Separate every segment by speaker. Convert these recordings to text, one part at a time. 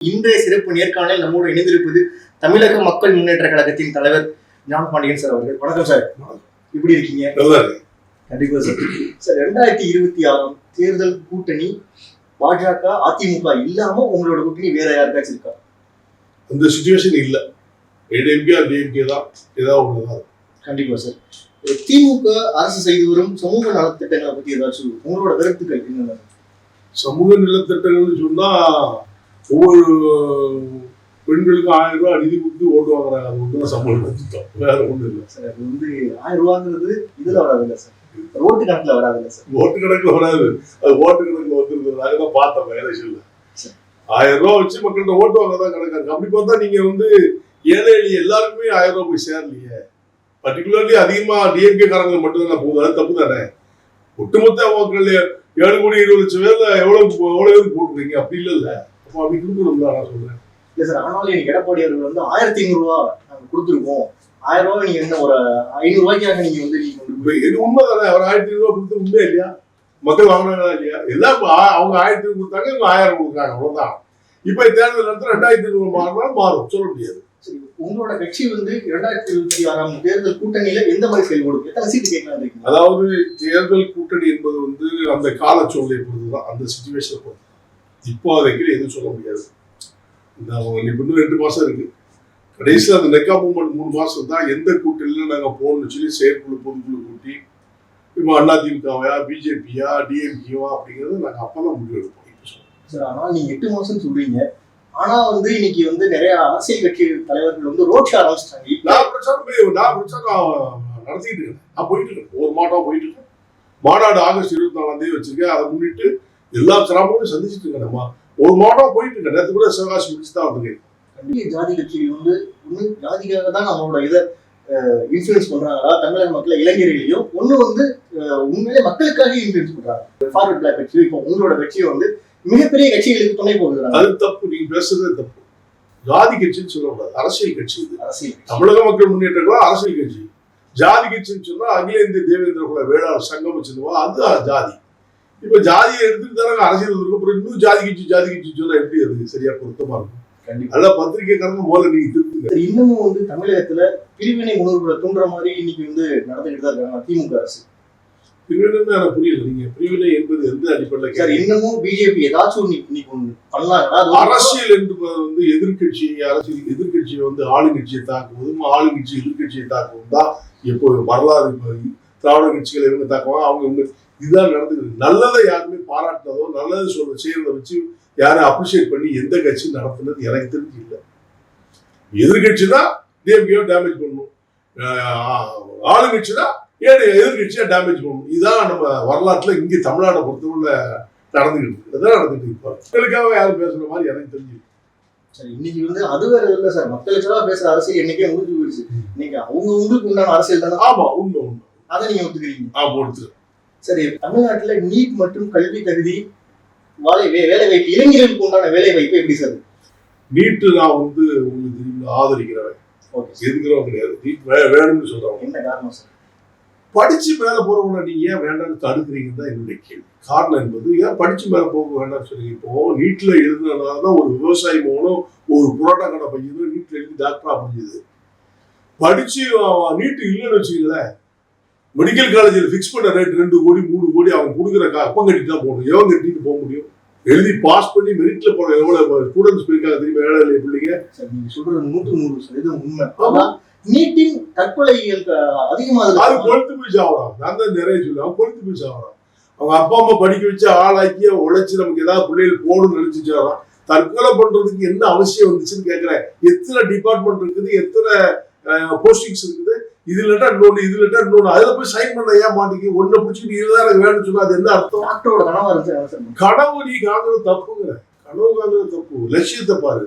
Speaker 1: இன்றைய சிறப்பு நேர்காணல் நம்மோடு இணைந்திருப்பது தமிழக மக்கள் முன்னேற்ற கழகத்தின் தலைவர் ஞான பாண்டியன் சார் அவர்கள். வணக்கம் சார். எப்படி இருக்கீங்க? கண்டிப்பா சார். சார் ரெண்டாயிரத்தி இருபத்தி ஆறாம் தேர்தல் கூட்டணி பாஜக அதிமுக இல்லாம உங்களோட கூட்டணி வேற யாருக்காச்சும் இருக்கா?
Speaker 2: அந்த சுச்சுவேஷன் இல்ல. ஏடிஎம்கே டிஎம்கே தான். ஏதாவது ஒண்ணுதான்
Speaker 1: கண்டிப்பா சார். திமுக அரசு செய்து வரும் சமூக நலத்திட்டங்களை பத்தி ஏதாச்சும் உங்களோட கருத்துக்கள் என்னென்ன?
Speaker 2: சமூக நிலத்திட்டங்கள்னு சொன்னா ஒவ்வொரு பெண்களுக்கும் ஆயிரம் ரூபாய் நிதி கொடுத்து ஓட்டு வாங்குறாங்க. அது ஒன்று நலத்திட்டம் வேற ஒண்ணும் இல்லை.
Speaker 1: சார் அது வந்து ஆயிரம் ரூபாங்கிறது இதுல வராது இல்ல சார் ரோட்டு கணக்குல வராது இல்ல சார்.
Speaker 2: ஓட்டு கணக்குல வராது. அது ஓட்டு கணக்குல வந்துருந்தது தான் பார்த்தோம் எலெக்ஷன்ல. ஆயிரம் ரூபாய் வச்சு மக்கள்கிட்ட ஓட்டு வாங்க தான் கணக்கு. இருக்கு. அப்படி பார்த்தா நீங்க வந்து ஏழை எளிய எல்லாருக்குமே ஆயிரம் ரூபாய் போய் சேரலையே. பர்டிகுலர்லி அதிகமா டிஎம்கே காரங்களுக்கு மட்டும்தான் போகுது. அது தப்பு தானே? ஒட்டுமொத்த மக்கள் ஏழு கோடி இருபது லட்சம் பேர்ல எவ்வளவு எவ்வளவு போட்டுருக்கீங்க? அப்படி அப்போ அப்படி கொடுக்கணும் தான் நான் சொல்றேன்.
Speaker 1: இல்ல சார் ஆனாலும் எனக்கு எடப்பாடி அவர்கள் வந்து ஆயிரத்தி ஐநூறு ரூபா நாங்க கொடுத்துருக்கோம். ஆயிரம் ரூபாய் நீங்க என்ன ஒரு ஐநூறு ரூபாய்க்காக நீங்க வந்து
Speaker 2: இது உண்மை தானே அவர் ஆயிரத்தி ஐநூறு ரூபாய் கொடுத்து உண்மை இல்லையா? மக்கள் வாங்கினாங்களா இல்லையா? எல்லாம் அவங்க ஆயிரத்தி ஐநூறு கொடுத்தாங்க இவங்க ஆயிரம் கொடுக்குறாங்க அவ்வளவுதான். இப்ப தேர்தல் நேரத்தில் ரெண்டாயிரத்தி ஐநூறு மாறினாலும் மாறும் சொல்ல முடியாது.
Speaker 1: உங்களோட கட்சி வந்து இரண்டாயிரத்தி இருபத்தி ஆறாம் தேர்தல் கூட்டணியில எந்த மாதிரி செயல்படும்? எத்தனை சீட்டு கேட்கலாம்
Speaker 2: அதாவது தேர்தல் கூட்டணி என்பது வந்து அந்த கால சூழ்நிலை பொறுத்துதான் அந்த சுச்சுவேஷனை பொறுத்து. இப்போ அதைக்கு எதுவும் சொல்ல முடியாது. இந்த இன்னும் ரெண்டு மாசம் இருக்கு. கடைசியில் அந்த நெக்கா மூமெண்ட் மூணு மாசம் தான் எந்த கூட்டணியில நாங்க போகணும்னு சொல்லி செயற்குழு பொதுக்குழு கூட்டி இப்போ அதிமுகவையா பிஜேபியா டிஎம்கேவா அப்படிங்கறது நாங்க அப்பதான் முடிவு எடுப்போம்.
Speaker 1: சார் ஆனால் நீங்க எட்டு மாசம் சொல்றீங்க. ஆனா வந்து இன்னைக்கு வந்து நிறைய அரசியல் கட்சி தலைவர்கள் வந்து ரோட் ஷோ ஆரம்பிச்சிட்டாங்க.
Speaker 2: நான் பிரச்சாரம் நான் பிரச்சாரம் நடத்திட்டு இருக்கேன். நான் போயிட்டு இருக்கேன். ஒரு மாதம் போயிட்டு இருக்கேன். மாநாடு ஆகஸ்ட் இருபத்தி நாலாம் தேதி வச்சிருக்கேன். அதை முன்னிட்டு எல்லா கிராமங்களும் சந்திச்சுட்டு இருக்கேன் நம்ம ஒரு மாதம் போயிட்டு இருக்கேன். நேற்று கூட சிவகாசி முடிச்சு தான் வந்திருக்கேன்.
Speaker 1: கண்டிப்பா ஜாதி கட்சிகள் வந்து ஒண்ணு ஜாதிக்காக தான் நம்மளோட இதை இன்ஃபுளுன்ஸ் பண்றாங்களா? தமிழக மக்களை இளைஞர்களையும் ஒண்ணு வந்து உண்மையிலே மக்களுக்காக இன்ஃபுளுன்ஸ் பண்றாங்க. ஃபார்வர்ட் பிளாக் கட்சி இப்போ உங்களோட கட்சியை வந்து மிகப்பெரிய கட்சிகளுக்கு துணை போகுதுறாங்க
Speaker 2: அது தப்பு. நீங்க பேசுறதே தப்பு. ஜாதி கட்சின்னு சொல்லக்கூடாது. அரசியல் கட்சி இது.
Speaker 1: அரசியல் கட்சி.
Speaker 2: தமிழக மக்கள் முன்னேற்ற கழகம் அரசியல் கட்சி. ஜாதி கட்சின்னு சொன்னா அகில இந்திய தேவேந்திர குல வேளாண் சங்கம் வச்சிருவா அது ஜாதி. இப்ப ஜாதியை எடுத்துட்டு தானே அரசியல் வந்திருக்கும் அப்புறம் இன்னும் ஜாதி கட்சி ஜாதி கட்சி சொன்னா எப்படி அது சரியா பொருத்தமா இருக்கும்? அதெல்லாம் பத்திரிகைக்காரங்க முதல்ல நீங்க திருத்துங்க.
Speaker 1: இன்னமும் வந்து தமிழகத்துல பிரிவினை உணர்வுகளை தூண்டுற மாதிரி இன்னைக்கு வந்து நடந்துகிட்டு தான் இருக்காங்க திமுக அரசு.
Speaker 2: பிரிவினை எனக்கு புரியல. நீங்க பிரிவினை என்பது எந்த அடிப்படையில்
Speaker 1: சார்? இன்னமும் பிஜேபி ஏதாச்சும் இன்னைக்கு அது வந்து
Speaker 2: அரசியல் என்பது வந்து எதிர்க்கட்சி அரசியல் எதிர்க்கட்சியை வந்து ஆளுங்கட்சியை தாக்குவதும் ஆளுங்கட்சி எதிர்க்கட்சியை தாக்குவதும் தான் எப்போ வரலாறு. திராவிட கட்சிகளை இவங்க தாக்குவாங்க அவங்க இவங்க இதுதான் நடந்துக்கிறது நல்லதை யாருமே பாராட்டுறதோ நல்லது சொல்ற செய்யறதை வச்சு யாரும் அப்ரிஷியேட் பண்ணி எந்த கட்சி நடத்துனது எனக்கு தெரிஞ்சு இல்லை எதிர்கட்சி தான் டிஎம்கேயோ டேமேஜ் பண்ணும். ஆஹ் ஆளுங்கட்சி தான் ஏன் எதிர்கட்சியா டேமேஜ் பண்ணும். இதுதான் நம்ம வரலாற்றுல இங்கே தமிழ்நாட்டை பொறுத்தவரை நடந்துகிட்டு இருக்கு. இதுதான் நடந்துட்டு இருக்கு இப்போ. மக்களுக்காக யாரும் பேசுற மாதிரி எனக்கு தெரிஞ்சு
Speaker 1: சார் இன்னைக்கு வந்து அது வேற இல்ல சார். மக்களுக்காக பேசுற அரசியல் என்னைக்கே முடிஞ்சு போயிடுச்சு. இன்னைக்கு அவங்க உங்களுக்கு உண்டான அரசியல் தானே?
Speaker 2: ஆமா உண்மை உண்மை.
Speaker 1: அதை நீங்க ஒத்துக்கிறீங்க.
Speaker 2: ஆ கொடுத்து
Speaker 1: சரி தமிழ்நாட்டுல நீட் மற்றும் கல்வி தகுதி வேலை வேலை வாய்ப்பு இளைஞர்களுக்கு உண்டான வேலை வாய்ப்பு எப்படி சார்?
Speaker 2: நீட்டு நான் வந்து உங்களுக்கு ஆதரிக்கிறவன். எதுக்கிறவன் கிடையாது. நீட் வேணும்னு சொல்றவங்க
Speaker 1: என்ன காரணம் சார்?
Speaker 2: படிச்சு மேல போறவங்களை நீங்க ஏன் வேண்டாம்னு தடுக்கிறீங்கன்னு தான் என்னுடைய கேள்வி. காரணம் என்பது ஏன் படிச்சு மேல போக வேண்டாம்னு சொல்லி இப்போ நீட்ல எழுதுனதுனால தான் ஒரு விவசாயி மகனும் ஒரு புரோட்டா கடை பையனும் நீட்ல எழுதி டாக்டரா முடிஞ்சது. படிச்சு நீட்டு இல்லைன்னு வச்சுக்கங்களேன். மெடிக்கல் காலேஜில் ஃபிக்ஸ் பண்ண ரேட் ரெண்டு கோடி மூணு கோடி அவங்க கொடுக்குற அப்பம் கட்டிட்டு தான் போகணும். எவன் கட்டிட்டு போக முடியும்? எழுதி பாஸ் பண்ணி மெரிட்ல போற எவ்வளவு ஸ்டூடெண்ட்ஸ் போயிருக்காங்க தெரியுமா? ஏழை எளிய பிள்ளைங்க.
Speaker 1: நீங்க சொல்றது நூற்று நூறு சதவீதம் உண்மை. ஆனா நீட்டின் தற்கொலைகள் அஹ், அதிகமா
Speaker 2: அது கொழுத்து போய் சாவறான் நான் தான் நிறைய சொல்லுவேன். கொழுத்து போய் சாவறான் அவங்க அப்பா அம்மா படிக்க வச்சு ஆளாக்கி உழைச்சு நமக்கு ஏதாவது பிள்ளைகள் போகணும்னு வரான் தற்கொலை பண்றதுக்கு என்ன அவசியம் வந்துச்சுன்னு கேக்குறேன். எத்தனை டிபார்ட்மெண்ட் இருக்குது? எத்தனை போஸ்டிங்ஸ் இருக்குது. இது இல்லட்டா இன்னொன்னு இது இல்லட்டா இன்னொன்னு அதுல போய் சைன் பண்ண ஏன் மாட்டேங்குது ஒன்ன பிடிச்சிட்டு இதுதான் எனக்கு வேணும்னு சொன்னா அது என்ன அர்த்தம்?
Speaker 1: டாக்டரோட கனவா
Speaker 2: கனவு நீ காண்றது தப்புங்கிற. கனவு காண்றது தப்பு. லட்சியத்தை பாரு.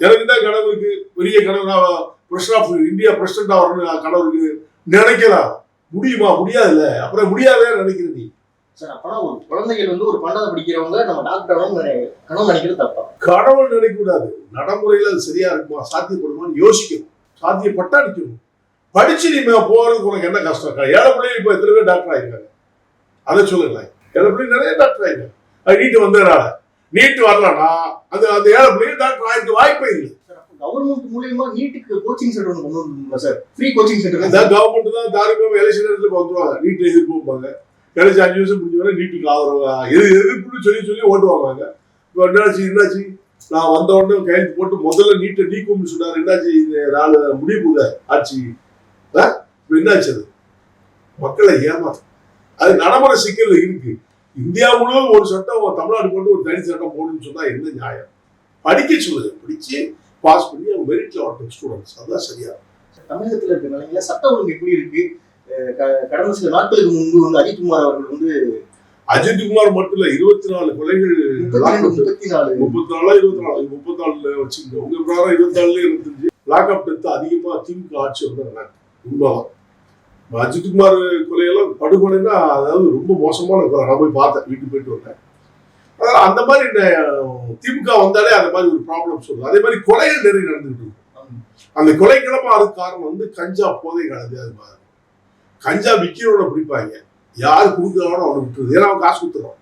Speaker 2: எனக்கு தான் கனவு இருக்கு. பெரிய கனவு நான் பிரசிடன்ட் ஆஃப் இந்தியா பிரசிடண்ட் ஆகணும்னு கனவு இருக்கு. நினைக்கலாம் முடியுமா? முடியாதுல்ல. அப்புறம் முடியாதே நினைக்கிற நீ.
Speaker 1: சார் அப்பனா ஒரு குழந்தைகள் வந்து ஒரு பன்னெண்டாவது படிக்கிறவங்க நம்ம டாக்டர் கனவு நினைக்கிறது தப்பா?
Speaker 2: கடவுள் நினைக்க கூடாது. நடைமுறையில அது சரியா இருக்குமா? சாத்தியப்படுமான்னு யோசிக்கணும். சாத்தியப்பட்டா நிக்கணும் படிச்சு நீ போறதுக்கு உனக்கு என்ன கஷ்டம் இருக்கா? ஏழை பிள்ளைங்க இப்ப எத்தனை பேர் டாக்டர் ஆயிருக்காங்க? அதை சொல்லுங்களேன். ஏழை பிள்ளை நிறைய டாக்டர் ஆயிருக்காங்க. அது நீட்டு வந்ததுனால. நீட் வரலன்னா அந்த அந்த ஏழை பிள்ளைங்க டாக்டர் ஆயிருக்கு வாய்ப்பே இல்லை.
Speaker 1: கவர்மெண்ட் மூலியமா நீட்டுக்கு கோச்சிங் சென்டர் ஒன்று கொண்டு சார் ஃப்ரீ கோச்சிங் சென்டர்
Speaker 2: அந்த கவர்மெண்ட் தான் தாரிமாக எலெக்ஷன் நேரத்தில் வந்துருவாங்க நீட்டை எதிர்ப்புப்பாங்க கழிச்சு அஞ்சு வருஷம் முடிஞ்சவரை நீட்டுக்கு ஆதரவா எது எதிர்ப்புன்னு சொல்லி சொல்லி ஓட்டு வாங்குவாங்க. இப்போ என்னாச்சு என்னாச்சு? நான் வந்த உடனே கையெழுத்து போட்டு முதல்ல நீட்டை நீக்கும்னு சொன்னார். என்னாச்சு? இந்த நாலு முடிவு ஆட்சி. ஆ? என்னாச்சு அது? மக்களை ஏமாத்து. அது நடைமுறை சிக்கல் இருக்கு. இந்தியா முழுவதும் ஒரு சட்டம் தமிழ்நாடு கொண்டு ஒரு தனி சட்டம் போடணும்னு சொன்னா என்ன நியாயம்? படிக்க சொல்லுது படிச்சு பாஸ் பண்ணி அவங்க மெரிட்ல வரட்டும் ஸ்டூடெண்ட்ஸ் அதான் சரியா.
Speaker 1: தமிழகத்துல இருக்க நிலையில சட்டம் ஒழுங்கு எப்படி இருக்கு? க- கடந்த சில நாட்களுக்கு முன்பு வந்து அஜித்குமார் அவர்கள் வந்து
Speaker 2: அஜித்குமார் மட்டும் இல்ல இருபத்தி நாலு கொலைகள்
Speaker 1: முப்பத்தி நாலு
Speaker 2: முப்பத்தி நாலா. இருபத்தி நாலு முப்பத்தி நாலுல வச்சுக்கோங்க. உங்க பிரகாரம் இருபத்தி நாலுல இருபத்தஞ்சு லாக் அப் டெத் அதிகமா திமுக ஆட்சி வந்து உண்மைதான். அஜித்குமார் கொலையெல்லாம் படுகொலைன்னா அதாவது ரொம்ப மோசமான கொலை. நான் போய் பார்த்தேன் வீட்டுக்கு போயிட்டு வந்தேன். அதனால அந்த மாதிரி திமுக வந்தாலே அந்த மாதிரி ஒரு ப்ராப்ளம் சொல்லுது. அதே மாதிரி கொலைகள் நிறைய நடந்துட்டு இருக்கு. அந்த கொலைக்கிழமை அதுக்கு காரணம் வந்து கஞ்சா போதை கலந்து அது மாதிரி. கஞ்சா விற்கிறவனை பிடிப்பாங்க. யார் கொடுக்குறானோ அவனை விட்டுருது ஏன்னா அவன் காசு கொடுத்துறான்.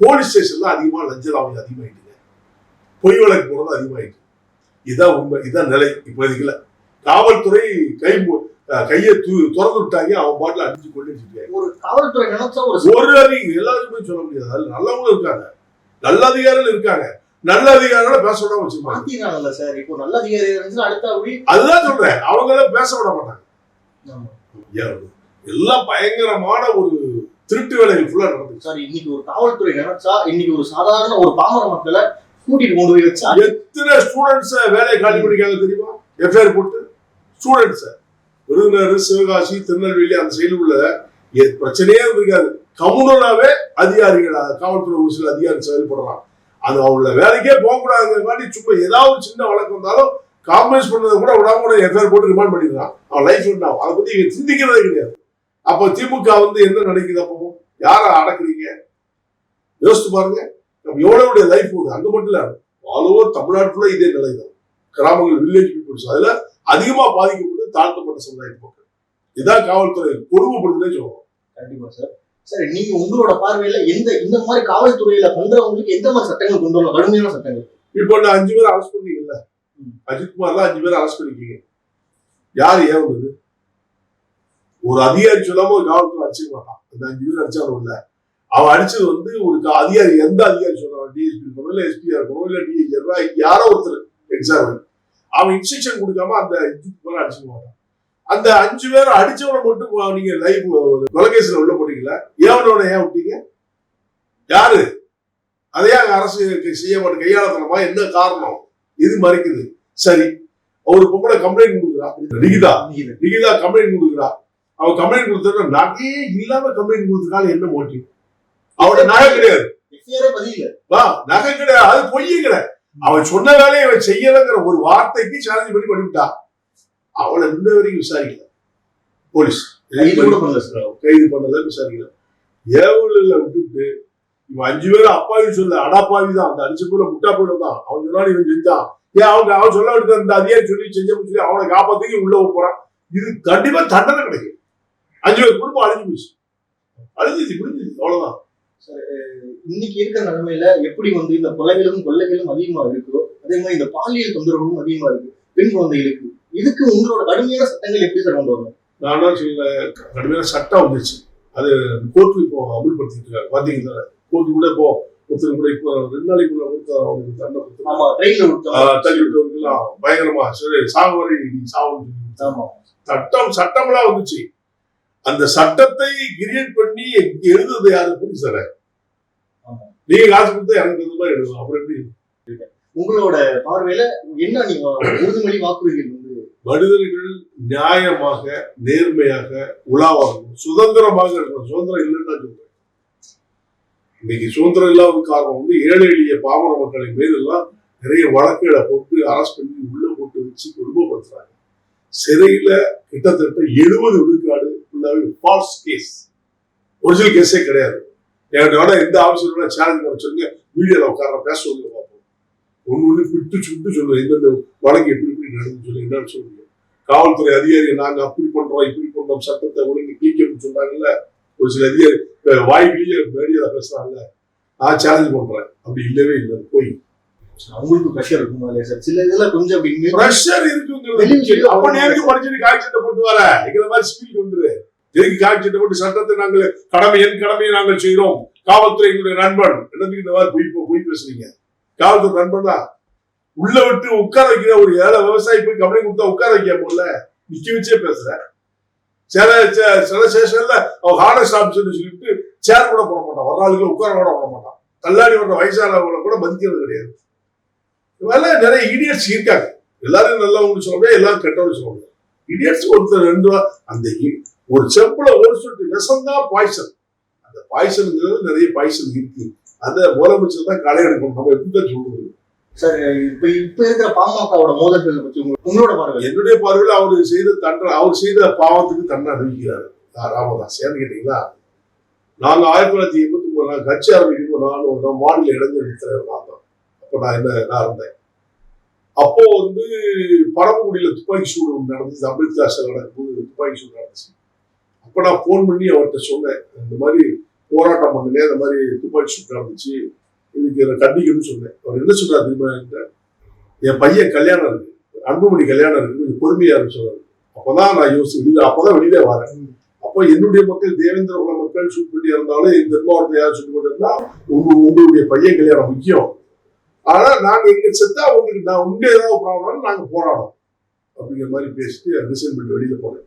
Speaker 2: போலீஸ் ஸ்டேஷன்ல அதிகமா லஞ்ச லாவணி அதிகமாயிட்டுங்க. பொய் வழக்கு போடுறது அதிகமாயிட்டு. இதான் உண்மை இதான் நிலை. இப்போதைக்குல காவல்துறை கை கையை து திறந்து விட்டாங்க. அவன் பாட்டில் அடிச்சு கொண்டு வச்சுட்டாங்க
Speaker 1: ஒரு காவல்துறை நினைச்சா ஒரு
Speaker 2: ஒரு எல்லாருக்குமே சொல்ல முடியாது. அதுல நல்லவங்களும் இருக்காங்க. நல்ல அதிகாரிகள் இருக்காங்க. நல்ல அதிகாரிகளை பேச விடாம வச்சிருப்பாங்க.
Speaker 1: சார். இப்போ நல்ல அதிகாரி இருந்துச்சுன்னா அடுத்த
Speaker 2: அதுதான் சொல்றேன். அவங்கள பேச விட மாட்டாங்க.
Speaker 1: ஆமா.
Speaker 2: ஏன்? எல்லாம் பயங்கரமான ஒரு திருட்டு வேலைகள் ஃபுல்லா நடந்துச்சு.
Speaker 1: சாரி இன்னைக்கு ஒரு காவல்துறை நினைச்சா இன்னைக்கு ஒரு சாதாரண ஒரு பாமர மக்களை கூட்டிட்டு கொண்டு போய் வச்சு.
Speaker 2: எத்தனை ஸ்டூடெண்ட்ஸ் வேலையை காலி பண்ணிக்காங்க தெரியுமா? எஃப்ஐஆர் போட்டு. ஸ்டூடெண்ட்ஸ் விருதுநகர் சிவகாசி திருநெல்வேலி அந்த சைடு உள்ள பிரச்சனையே இருக்காது கம்யூனலாவே அதிகாரிகள் காவல்துறை ஒரு சில அதிகாரி செயல்படுறாங்க அது அவங்கள வேலைக்கே போகக்கூடாதுங்கிறக்காண்டி சும்மா ஏதாவது ஒரு சின்ன வழக்கு வந்தாலும் காம்ப்ரமைஸ் பண்ணதை கூட விடாம எஃப்ஐஆர் போட்டு ரிமாண்ட் பண்ணிடுறான் அவன் லைஃப் இருந்தான் அதை பத்தி சிந்திக்கிறதே கிடையாது. அப்போ திமுக வந்து என்ன நினைக்குது அப்போ யாரை அடக்குறீங்க? யோசித்து பாருங்க. நம்ம எவ்வளவு லைஃப் போகுது அங்க மட்டும் இல்ல ஆல் ஓவர் தமிழ்நாட்டுல இதே நிலை தான். கிராமங்கள் வில்லேஜ் பீப்புள்ஸ் அதுல அதிகமா பாதிக்கப்பட்டு தாழ்த்தப்பட்ட சமுதாய மக்கள். இதான் காவல்துறை கொடுமைப்படுத்துனே சொல்லுவோம்
Speaker 1: கண்டிப்பா சார் சார் நீங்க உங்களோட பார்வையில எந்த இந்த மாதிரி காவல்துறையில பண்றவங்களுக்கு எந்த மாதிரி சட்டங்கள் கொண்டு வரலாம்? கடுமையான சட்டங்கள்.
Speaker 2: இப்போ நான் அஞ்சு பேர் அரெஸ்ட் பண்ணீங்கல்ல
Speaker 1: ம்.
Speaker 2: அஜித்குமார்ல அஞ்சு பேர் அரெஸ்ட் பண்ணிருக்கீங்க. யார் ஏவுனது ஒரு அதிகாரி சொல்லாம ஒரு காவல்துறை அடிச்சுக்க மாட்டான் அந்த அஞ்சு பேர் அடிச்சாலும் இல்ல அவன் அடிச்சது வந்து ஒரு அதிகாரி எந்த அதிகாரி சொன்னான் டிஎஸ்பி இருக்கணும் இல்ல எஸ்பியா இருக்கணும் இல்ல டிஐஜி யாரோ ஒருத்தர் எக்ஸாம் அவன் இன்ஸ்ட்ரக்ஷன் கொடுக்காம அந்த அஜித்குமார் அடிச்சுக்க மாட்டான் அந்த அஞ்சு பேர் அடிச்சவனை மட்டும் நீங்க லைவ் கொலகேஸ்ல உள்ள போட்டீங்களா ஏவனோட ஏன் விட்டீங்க யாரு அதையே அங்க அரசு செய்ய மாட்டேன் கையாளத்தனமா என்ன காரணம் இது மறைக்குது சரி ஒரு பொம்பளை கம்ப்ளைண்ட் கொடுக்குறா நிகிதா
Speaker 1: நீங்க
Speaker 2: நிகிதா கம்ப்ளைண்ட் கொடுக்குறா அவ கம்ப்ளைண்ட் கொடுத்தா நகையே இல்லாம கம்ப்ளைண்ட் கொடுத்ததுனால என்ன மோட்டிவ் அவனோட நகை கிடையாது. வா நகை கிடையாது. அது பொய்யே கிடையாது அவன் சொன்ன வேலையை அவன் செய்யலைங்கிற ஒரு வார்த்தைக்கு சேலஞ்ச் பண்ணி பண்ணிவிட்டா. அவளை இன்ன வரைக்கும் விசாரிக்கல. போலீஸ். கைது பண்ணதை விசாரிக்கல. ஏவலில் விட்டுட்டு இவன் அஞ்சு பேரும் அப்பாவி சொல்ல அடாப்பாவி தான். அந்த அடிச்ச பேர் முட்டா போயிடும் தான். அவன் சொன்னாலும் இவன் செஞ்சான். ஏன் அவங்க அவன் சொல்ல விட்டு அந்த அதிகாரி சொல்லி செஞ்ச சொல்லி அவனை காப்பாத்தி உள்ள போறான். இது கண்டிப்பா தண்டனை கிடைக்கும். அஞ்சு பேர் குடும்பம் அழிஞ்சு போச்சு. அழிஞ்சிச்சு முடிஞ்சிச்சு அவ்வளவுதான்.
Speaker 1: இன்னைக்கு இருக்கிற நிலைமையில எப்படி வந்து இந்த கொலைகளும் கொள்ளைகளும் அதிகமா இருக்கோ அதே மாதிரி இந்த பாலியல் தொந்தரவுகளும் அதிகமா இருக்கு பெண் குழந்தைகளுக்கு இதுக்கு உங்களோட கடுமையான சட்டங்கள் எப்படி சார் கொண்டு வரணும்?
Speaker 2: நான் தான் சொல்ல கடுமையான சட்டம் வந்துச்சு அது கோர்ட்டு இப்போ அமல்படுத்திட்டு இருக்காங்க பாத்தீங்கன்னா கோர்ட்டு கூட இப்போ ஒருத்தர் கூட இப்போ ரெண்டு நாளைக்கு முன்னாடி ஒருத்தர் அவனுக்கு தண்டனை கொடுத்தாங்க. தள்ளி விட்டவங்களுக்குலாம் பயங்கரமா சரி சாகு வரை நீ
Speaker 1: ஆமா.
Speaker 2: சட்டம் சட்டம்லாம் வந்துச்சு அந்த சட்டத்தை கிரியேட் பண்ணி எழுதுறது யாரு? புரியுது சார்
Speaker 1: ஆமா.
Speaker 2: நீங்க காசு கொடுத்தா எனக்கு இந்த மாதிரி எழுதலாம். அப்புறம் எப்படி?
Speaker 1: உங்களோட பார்வையில என்ன நீங்க உறுதிமொழி வாக்குறுதிகள் வந்து
Speaker 2: மனிதர்கள் நியாயமாக நேர்மையாக உலாவாகணும். சுதந்திரமாக இருக்கணும். சுதந்திரம் இல்லைன்னு நான் சொல்றேன். இன்னைக்கு சுதந்திரம் இல்லாத காரணம் வந்து ஏழை எளிய பாமர மக்களின் மீது எல்லாம் நிறைய வழக்குகளை போட்டு அரஸ்ட் பண்ணி உள்ள போட்டு வச்சு கொடுமைப்படுத்துறாங்க. சிறையில கிட்டத்தட்ட எழுபது விழுக்காடு ஃபால்ஸ் கேஸ் ஒரிஜினல் கேஸே கிடையாது. என்கிட்ட வேணா எந்த ஆஃபீஸர் சேலஞ்ச் பண்ண சொல்லுங்க. வீடியோல உட்கார பேச சொல்லுங்க பார்ப்போம். ஒண்ணு ஒண்ணு பிட்டு சுட்டு சொல்லுவேன் எந்தெந்த வழக்கு எப்படி எப்படி நடந்து சொல்லி என்னன்னு சொல்லுங்க காவல்துறை அதிகாரி நாங்க அப்படி பண்றோம் இப்படி பண்றோம் சட்டத்தை ஒழுங்கு கீக்கணும்னு சொன்னாங்கல்ல. ஒரு சில அதிகாரி வாய்க்கிலேயே மேடியால பேசுறாங்கல்ல. நான் சேலஞ்ச் பண்றேன். அப்படி இல்லவே இல்லை போய்.
Speaker 1: அவங்களுக்கு ப்ரெஷர் இருக்கும் இல்லையா சார் சில இதுல கொஞ்சம்
Speaker 2: ப்ரெஷர் இருக்குங்கிறது. அப்ப நீ எதுக்கு படிச்சுட்டு காய் சட்டை போட்டு வர. எங்களை மாதிரி சிவிலுக்கு வந்துரு. எதுக்கு காய் கொண்டு சட்டத்தை நாங்கள் கடமை என் கடமையை நாங்கள் செய்கிறோம். காவல்துறை எங்களுடைய நண்பன். என்னத்துக்கு இந்த மாதிரி பொய் பொய் பேசுறீங்க. காவல்துறை நண்பன் தான் உள்ள விட்டு உட்கார வைக்கிற ஒரு ஏழை விவசாயி போய் கம்பெனி கொடுத்தா உட்கார வைக்க போல நிக்க வச்சே பேசுற. சில சில ஸ்டேஷன்ல அவன் ஹானஸ்ட் ஆப்ஷன் சொல்லிட்டு சேர் கூட போட மாட்டான். வர நாளுக்கு உட்கார கூட போட மாட்டான். தள்ளாடி வர்ற வயசானவங்களை கூட மதிக்கிறது கிடையாது. இதெல்லாம் நிறைய இடியட்ஸ் இருக்காங்க. எல்லாரும் நல்லவங்க சொல்ல முடியாது எல்லாரும் கெட்டவங்க சொல்ல முடியாது. இடியட்ஸ் ஒருத்தர் ரெண்டு ரூபா அந்த ஒரு செம்புல ஒரு சொட்டு விஷம் தான் பாய்சன். அந்த பாய்சனுங்கிறது நிறைய பாய்சன் இருக்கு. அந்த முதலமைச்சர் தான் களை எடுக்கணும். நம்ம எப்படி தான் சொல்றது?
Speaker 1: சார் இப்ப இப்ப இருக்கிற பாமகவோட மோதல்களை உங்க- உங்களோட பார்வை
Speaker 2: என்னுடைய பார்வையில் அவர் செய்த தண்டனை அவர் செய்த பாவத்துக்கு தண்டனை அனுபவிக்கிறார். ரா- ராமதாஸ் ஏன்னு கேட்டீங்களா? நாங்க ஆயிரத்தி தொள்ளாயிரத்தி எண்பத்தி மூணு நாங்க கட்சி ஆரம்பிக்கும் நானும் நான் மாநில இளைஞர் தலைவர் நான் தான். அப்போ நான் என்ன நான் இருந்தேன். அப்போ வந்து பரமக்குடியில துப்பாக்கி சூடு நடந்துச்சு. அம்பேத்கர் சிலை நடக்கும்போது துப்பாக்கி சூடு நடந்துச்சு. அப்போ நான் ஃபோன் பண்ணி அவர்கிட்ட சொன்னேன் இந்த மாதிரி போராட்டம் பண்ணுங்க இந்த மாதிரி துப்பாக்கி சுட்டு நடந்துச்சு இதுக்கு இதை கண்டிக்கணும்னு சொன்னேன். அவர் என்ன சொன்னார் தெரியுமா என்கிட்ட? என் பையன் கல்யாணம் இருக்கு அன்புமணி கல்யாணம் இருக்கு கொஞ்சம் பொறுமையா இருக்கு அப்போ தான் நான் யோசிச்சு வெளியில அப்பதான் வெளியில வரேன். அப்போ என்னுடைய மக்கள் தேவேந்திர குல மக்கள் ஷூட் பண்ணி இருந்தாலும் இந்த தென் யார் ஷூட் பண்ணிருந்தா உங்க உங்களுடைய பையன் கல்யாணம் முக்கியம். ஆனா நாங்க இங்க செத்தா உங்களுக்கு நான் உங்க ஏதாவது ப்ராப்ளம் நாங்க போராடும் அப்படிங்கிற மாதிரி பேசிட்டு ரிசைன் பண்ணி வெளியில போனேன்.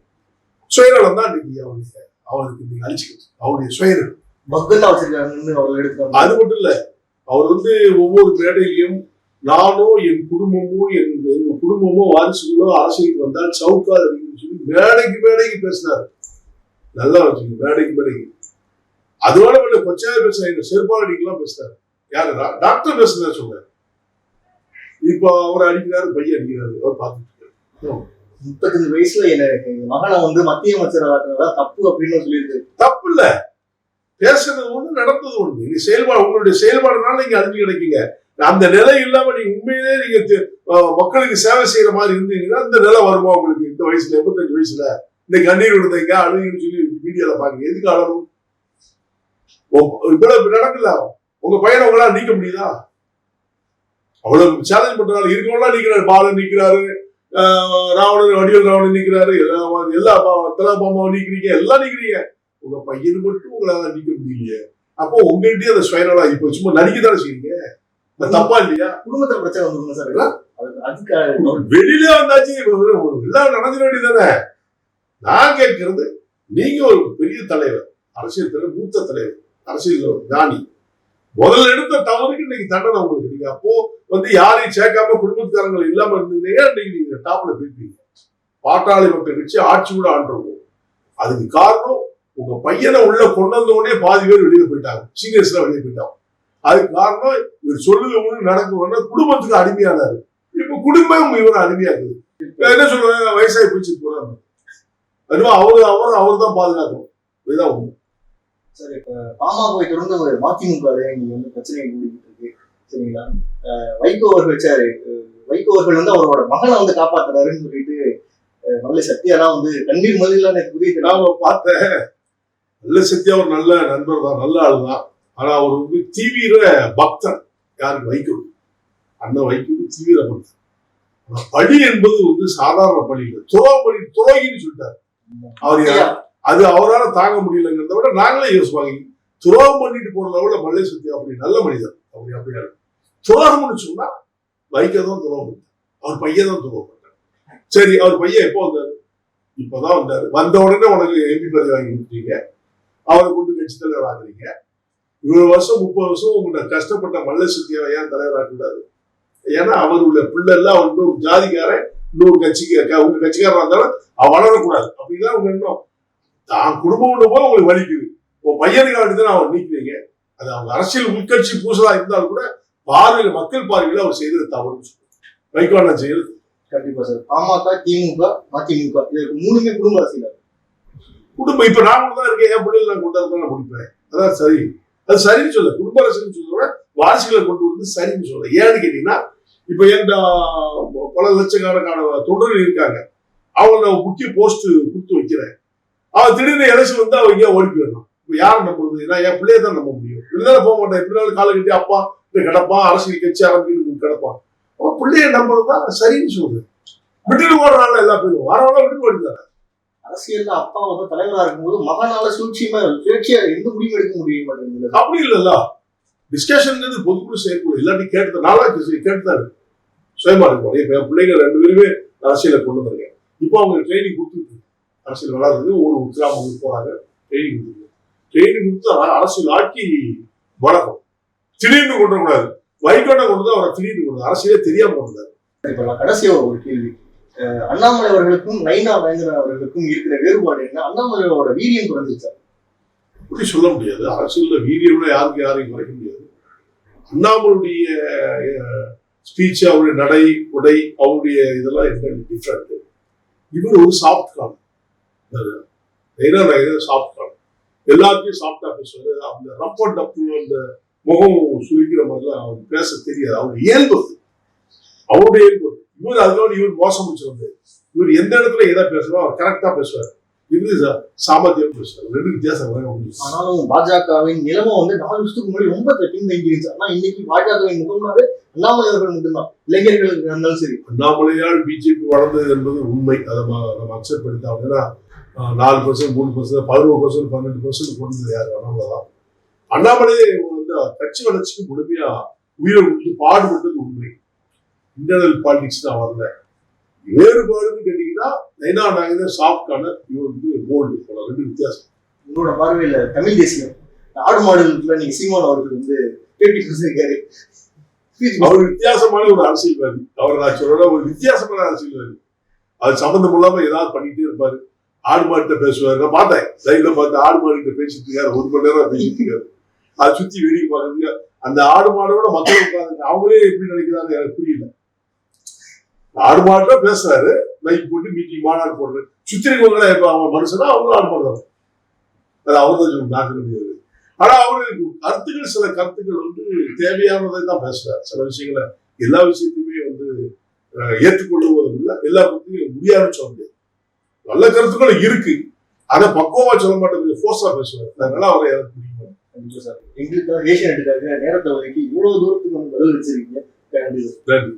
Speaker 2: சுயநலம் தான் இன்னைக்கு அவனுக்கு அவனுக்கு இன்னைக்கு அழிச்சுக்கிட்டு அவனுடைய சுயநலம்.
Speaker 1: பக்கெல்லாம் வச்சிருக்காங்கன்னு அவர் எடுத்தாங்க
Speaker 2: அது மட்டும் இல்ல அவர் வந்து ஒவ்வொரு மேடையிலையும் நானும் என் குடும்பமும் என் எங்க குடும்பமோ வாரிசுகளோ அரசியலுக்கு வந்தால் சவுக்காது அப்படின்னு சொல்லி மேடைக்கு மேடைக்கு பேசினார். நல்லா வச்சுங்க மேடைக்கு மேடைக்கு. அதோட விட கொச்சையா பேசுற எங்க செருப்பாளடிக்கெல்லாம் பேசினார் யாரு டாக்டர் பேசுறதா சொன்னார். இப்போ அவர் அடிக்கிறாரு பையன் அடிக்கிறாரு அவர் பார்த்துட்டு இருக்காரு.
Speaker 1: முப்பத்தஞ்சு வயசுல என்ன மகனை வந்து மத்திய அமைச்சர் ஆக்குறதா தப்பு அப்படின்னு சொல்லியிருக்கு
Speaker 2: தப்பு இல்ல பேசுறது ஒண்ணு நடந்தது ஒண்ணு. நீங்க செயல்பாடு உங்களுடைய செயல்பாடுனால நீங்க அறிஞ்சு கிடைக்கீங்க. அந்த நிலை இல்லாம நீங்க உண்மையிலே நீங்க மக்களுக்கு சேவை செய்யற மாதிரி இருந்தீங்கன்னா இந்த நிலை வருமா உங்களுக்கு இந்த வயசுல எண்பத்தஞ்சு வயசுல? இந்த கண்ணீர் விடுந்தீங்க அழுகுன்னு சொல்லி மீடியால பாருங்க. எதுக்கு அழகும் இவ்வளவு நடக்கல. உங்க பையனை உங்களால நீக்க முடியுதா? அவ்வளவு சேலஞ்ச் பண்றாரு இருக்கவங்களா நீக்கிறாரு பாலன் நிக்கிறாரு. ராவணன் வடிவல் ராவணன் நிக்கிறாரு. எல்லா எல்லா தலாபாமாவும் நீக்கிறீங்க எல்லாம் நிக்கிறீங்க. உங்க பையன் மட்டும் உங்களால நிக்க முடியலையே. அப்போ உங்ககிட்டயே அந்த சுயநலா இப்போ சும்மா நடிக்க தானே செய்றீங்க? அது தப்பா இல்லையா?
Speaker 1: குடும்பத்துல பிரச்சனை வந்துருங்க சார்? அது- அதுக்கு
Speaker 2: வெளியில வந்தாச்சு. எல்லாம் நடந்துட வேண்டியதானே நான் கேட்கிறது நீங்க ஒரு பெரிய தலைவர் அரசியல் தலைவர் மூத்த தலைவர் அரசியல் ஞானி. முதல்ல எடுத்த தவறுக்கு இன்னைக்கு தண்டனை உங்களுக்கு. நீங்க அப்போ வந்து யாரையும் சேர்க்காம குடும்பத்துக்காரங்கள் இல்லாம இருந்தீங்க இன்னைக்கு நீங்க டாப்ல போயிருப்பீங்க. பாட்டாளி மக்கள் கட்சி ஆட்சி கூட ஆண்டுருவோம். அதுக்கு காரணம் உங்க பையனை உள்ள கொண்டு வந்த உடனே பாதி பேர் வெளியே போயிட்டாங்க. சீனியர்ஸ்ல வெளியே போயிட்டாங்க. அதுக்கு காரணம் இவர் சொல்லுது ஒண்ணு நடக்கும் குடும்பத்துக்கு அடிமையானாரு. இப்ப குடும்பம் இவர் அடிமையாகுது என்ன சொல்றாங்க? வயசாகி போச்சு போறாங்க. அதுவும் அவரு அவரும் அவர் தான் பாதுகாக்கணும். இதுதான் உண்மை.
Speaker 1: சரி இப்ப பாமகவை தொடர்ந்து மதிமுக இங்க வந்து பிரச்சனை கூடிக்கிட்டு இருக்கு. சரிங்களா? வைகோ அவர்கள் வச்சாரு. வைகோ அவர்கள் வந்து அவரோட மகனை வந்து காப்பாத்துறாருன்னு சொல்லிட்டு அஹ் நல்ல சத்தியாலாம் வந்து கண்ணீர் மதிலாம் எனக்கு புரியுது.
Speaker 2: நான் பார்த்தேன். நல்ல சத்யா ஒரு நல்ல நண்பர் தான் நல்ல ஆளு தான். ஆனா அவர் வந்து தீவிர பக்தன். யாரு? வைகோ. அந்த வைகோ தீவிர பக்தன். பழி என்பது வந்து சாதாரண பழி இல்லை. துரோக பழி துரோகின்னு சொல்லிட்டாரு. அவர் அது அவரால தாங்க முடியலங்கிறத விட நாங்களே யோசிப்பாங்க. துரோகம் பண்ணிட்டு போறத விட மலை சத்யா அப்படி நல்ல மனிதர். அப்படி அப்படியா துரோகம்னு சொன்னா வைக்க தான் துரோகம் அவர் பையன் தான் துரோகம் சரி அவர் பையன் எப்போ வந்தாரு? இப்பதான் வந்தாரு. வந்த உடனே உனக்கு எம்பி பதவி வாங்கி கொடுத்தீங்க அவரை கொண்டு கட்சி தலைவர் ஆகுறீங்க இவ்வளவு வருஷம் முப்பது வருஷம் உங்களை கஷ்டப்பட்ட மல்ல சத்யாவை ஏன் தலைவர் ஆக்கூடாது ஏன்னா அவருடைய பிள்ளை எல்லாம் அவர் இன்னொரு ஜாதிக்காரன் இன்னொரு கட்சிக்கு உங்க கட்சிக்காரன் இருந்தாலும் அவன் வளரக்கூடாது. அப்படிதான் உங்க எண்ணம். தான் குடும்பம் போது உங்களுக்கு வலிக்குது. உன் பையனுக்கு வேண்டிதான் அவர் நீக்கிறீங்க. அது அவங்க அரசியல் உட்கட்சி பூசலா இருந்தாலும் கூட பார்வையில் மக்கள் பார்வையில் அவர் செய்தது தவறுன்னு சொல்லுவாங்க வைகோண்ணா செய்யறது
Speaker 1: கண்டிப்பா சார். பாமக திமுக மதிமுக. இது மூணுமே குடும்ப அரசியல்
Speaker 2: குடும்பம் இப்ப நான் தான் இருக்கேன். என் பிள்ளைகள் நான் கொண்டு நான் முடிப்பேன் அதான் சரி. அது சரின்னு சொல்ல குடும்ப அரசுன்னு சொல்ல விட வாரிசுகளை கொண்டு வந்து சரின்னு சொல்ல ஏன்னு கேட்டீங்கன்னா இப்ப என் பல லட்சக்கணக்கான தொண்டர்கள் இருக்காங்க. அவங்க நான் முக்கிய போஸ்ட் கொடுத்து வைக்கிறேன். அவன் திடீர்னு எலெக்ஷன் வந்து அவங்க ஓடி போயிடலாம். இப்ப யார் நம்புறது? நான் என் பிள்ளைய தான் நம்ப முடியும். இப்படிதானே போக மாட்டேன். எப்படினாலும் காலை கட்டி அப்பா இப்படி கிடப்பான் அரசியல் கட்சி ஆரம்பிக்கணும் கிடப்பான் அவன் பிள்ளைய நம்புறதுதான் சரின்னு சொல்றேன். விட்டுட்டு ஓடுறாங்க எல்லா பேரும். வரவங்க விட்டுட்டு ஓடிதாங்க
Speaker 1: அரசியல்ல அப்பா வந்து தலைவரா இருக்கும்போது மகனால சூழ்ச்சியமா சுயேட்சையா எந்த முடிவும் எடுக்க முடிய மாட்டேங்குது
Speaker 2: அப்படி இல்லைல்ல. டிஸ்கஷன்ங்கிறது பொதுக்குழு செயற்குழு. இல்லாட்டி கேட்டு நாளா கேட்டுதான் சுயமா இருக்கும் என் பிள்ளைங்க ரெண்டு பேருமே அரசியலை கொண்டு வந்திருக்கேன். இப்போ அவங்க ட்ரைனிங் கொடுத்துட்டு அரசியல் வளர்றது ஒரு கிராமங்களுக்கு போறாங்க. ட்ரைனிங் கொடுத்துருக்கு ட்ரைனிங் கொடுத்து அர- அரசியல் ஆக்கி வளர்க்கும் திடீர்னு கொண்டு வரக்கூடாது. வைகோட்டை கொண்டு தான் அவரை திடீர்னு கொண்டு. அரசியலே தெரியாம கொண்டு.
Speaker 1: இப்ப நான் கடைசியா ஒரு கேள்வி. அண்ணாமலை அவர்களுக்கும் நைனா வேங்கன் அவர்களுக்கும் இருக்கிற வேறுபாடு என்ன? அண்ணாமலையோட வீரியம் குறைஞ்சிருச்சா
Speaker 2: அப்படி சொல்ல முடியாது. அரசியல்ல வீரியம்னா யாருக்கு யாரையும் குறைக்க முடியாது. அண்ணாமலுடைய ஸ்பீச் அவருடைய நடை உடை அவருடைய இதெல்லாம் என்ன டிஃப்ரெண்ட் இவர் ஒரு சாஃப்ட் கால் ஏன்னா சாஃப்ட் கால் எல்லாத்தையும் சாஃப்டா பேசுவாரு. அந்த ரப்ப டப்பு அந்த முகம் சுழிக்கிற மாதிரிலாம் அவர் பேச தெரியாது. அவர் இயல்பு. அவருடைய இயல்பு. இவர் அதுக்காக இவர் மோசம் முடிச்சிருந்து இவர் எந்த இடத்துல எதை பேசுறோம் அவர் கரெக்டா பேசுவார். சா- சாமர்த்தியம் பேசுவார். ரெண்டு வித்தியாசம்
Speaker 1: ஆனாலும் பாஜகவின் நிலைமை வந்து நாலு வருஷத்துக்கு முன்னாடி ரொம்ப பின்தங்கி இருந்துச்சு ஆனா இன்னைக்கு பாஜகவின் முகம்னாவே அண்ணாமலை அவர்கள் மட்டும்தான். இளைஞர்களுக்கு இருந்தாலும் சரி.
Speaker 2: அண்ணாமலையால் பிஜேபி வளர்ந்தது என்பது உண்மை. அதை நம்ம அக்செப்ட் பண்ணித்தான் ஏன்னா அஹ், நாலு பர்சன்ட் மூணு பர்சன்ட் பதினோரு பர்சன்ட் பன்னெண்டு பர்சன்ட் கொண்டது யாரு? அண்ணாமலைதான் அண்ணாமலையே வந்து கட்சி வளர்ச்சிக்கு முழுமையா உயிரை விட்டு பாடுபட்டது உண்மை. இன்டர்னல் பாலிடிக்ஸ் தான் வரல. வேறுபாடுன்னு கேட்டீங்கன்னா நைனா நாகேந்திரன் சாஃப்ட் கார்னர் இவர் வந்து போல்டு போல. ரெண்டு வித்தியாசம்.
Speaker 1: உங்களோட பார்வையில தமிழ் தேசியம் ஆடு மாடுகளுக்குள்ள நீங்க சீமான் அவர்கள் வந்து பேட்டி கொடுத்திருக்காரு.
Speaker 2: அவர் வித்தியாசமான ஒரு அரசியல்வாதி. அவர் நான் சொல்ற ஒரு வித்தியாசமான அரசியல்வாதி. அது சம்பந்தம் இல்லாம ஏதாவது பண்ணிட்டே இருப்பாரு. ஆடு மாட்ட பேசுவாரு. நான் பார்த்தேன். லைவ்ல பார்த்து ஆடு மாடுகிட்ட பேசிட்டு இருக்காரு. ஒரு மணி நேரம் பேசிட்டு இருக்காரு. அதை சுத்தி வேடிக்கை பார்க்கறதுக்கு அந்த ஆடு மாடோட மக்கள் உட்காந்து அவங்களே எப்படி நினைக்கிறாங்க எனக்கு புரியல. ஆடு மாட்டா பேசுறாரு மைக் போட்டு மீட்டிங் மாநாடு போடுறது. சுத்தி இருக்கவங்கள இப்ப அவங்க மனுஷனா அவங்களும் ஆடு மாடு தான். அது அவர் தான் முடியாது. ஆனா அவருக்கு கருத்துக்கள் சில கருத்துக்கள் வந்து தேவையானதை தான் பேசுறாரு. சில விஷயங்களை எல்லா விஷயத்தையுமே வந்து ஏற்றுக்கொள்ளுவதும் இல்லை எல்லா கருத்தையும் முடியாதுன்னு சொல்ல முடியாது. நல்ல கருத்துக்கள் இருக்கு. அதை பக்குவமா சொல்ல மாட்டேங்குது ஃபோர்ஸா பேசுவார் அதனால அவரை எனக்கு பிடிக்கும்
Speaker 1: சார். எங்களுக்காக ஏஷியன் எடுக்காக நேரத்தை ஒதுக்கி இவ்வளவு தூரத்துக்கு வந்து பதில் வச்சிருக்கீங்க நன்றி சார்.
Speaker 2: நன்றி.